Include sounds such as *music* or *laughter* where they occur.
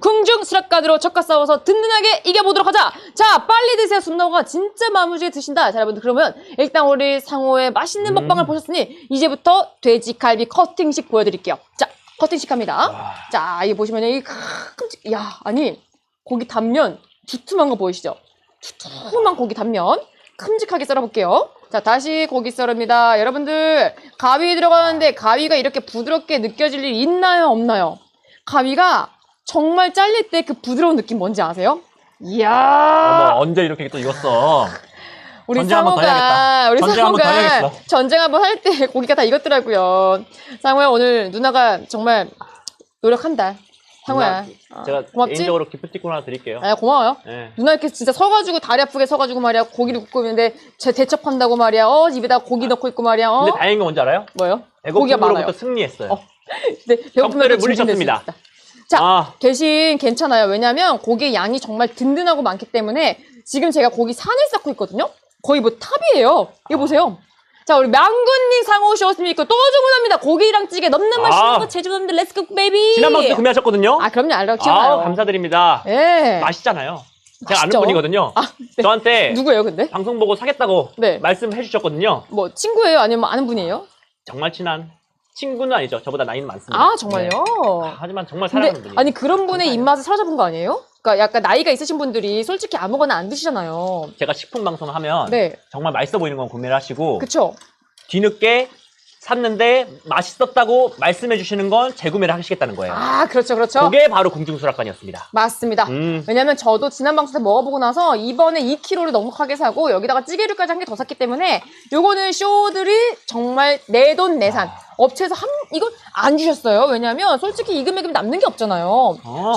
궁중 수락가드로 척가 싸워서 든든하게 이겨보도록 하자. 자, 빨리 드세요. 숨나오가 진짜 마무지게 드신다. 자, 여러분들 그러면 일단 우리 상호의 맛있는 먹방을 보셨으니 이제부터 돼지갈비 커팅식 보여드릴게요. 자, 커팅식 합니다. 자, 이거 보시면 이 큼직, 야, 아니 고기 단면 두툼한 거 보이시죠? 두툼한 고기 단면 큼직하게 썰어볼게요. 자, 다시 고기 썰입니다. 여러분들, 가위 들어가는데 가위가 이렇게 부드럽게 느껴질 일 있나요? 없나요? 가위가 정말 잘릴 때 그 부드러운 느낌 뭔지 아세요? 이야, 어머 언제 이렇게 또 익었어? *laughs* 우리 전쟁 한번 더 상호가, 해야겠다. 우리 전쟁 한번 더 상호가 해야겠어. 전쟁 한번 할 때 *laughs* 고기가 다 익었더라고요. 상호야, 오늘 누나가 정말 노력한다. 상호야. 누나, 어, 제가 고맙지? 개인적으로 기프티콘 하나 드릴게요. 아, 고마워요. 네. 누나 이렇게 진짜 서가지고 다리 아프게 서가지고 말이야 고기를 굽고 있는데 제 대첩한다고 말이야 어 입에다 고기 넣고 있고 말이야 어 근데 다행인 건 뭔지 알아요? 뭐요? 고기가 많아요. 배고픔으로부터 승리했어요. 어. *laughs* 네 배고프면 적들을 또 진진될 수 물리쳤습니다. 있다. 자 아, 대신 괜찮아요 왜냐면 고기 양이 정말 든든하고 많기 때문에 지금 제가 고기 산을 쌓고 있거든요 거의 뭐 탑이에요 이거 보세요 자 우리 망군님 상호 오셨습니까 또 주문합니다 고기랑 찌개 넘는 맛있는 아. 거 제주도민들 렛츠고 베이비 지난 방도 구매하셨거든요. 아 그럼요 기억나요 아우, 감사드립니다. 예 맛있잖아요. 제가 아는? 분이거든요. 아, 네. 저한테 누구예요 근데 방송 보고 사겠다고 네. 말씀해 주셨거든요. 뭐 친구예요 아니면 뭐 아는 분이에요 정말 친한 친구는 아니죠. 저보다 나이는 많습니다. 아 정말요? 네. 하지만 정말 사랑하는 분이에요. 아니 그런 분의. 입맛을 사로잡은 거 아니에요? 그러니까 약간 나이가 있으신 분들이 솔직히 아무거나 안 드시잖아요. 제가 식품 방송 하면 네, 정말 맛있어 보이는 건 구매를 하시고 그쵸? 뒤늦게 샀는데 맛있었다고 말씀해 주시는 건 재구매를 하시겠다는 거예요. 아 그렇죠, 그렇죠. 그게 바로 공중수락관이었습니다. 맞습니다. 음, 왜냐면 저도 지난 방송 때 먹어보고 나서 이번에 2kg를 넉넉하게 사고 여기다가 찌개류까지 한 개 더 샀기 때문에 요거는 쇼들이 정말 내 돈 내산 업체에서 한 이걸 안 주셨어요. 왜냐면 솔직히 이 금액이면 남는 게 없잖아요. 어.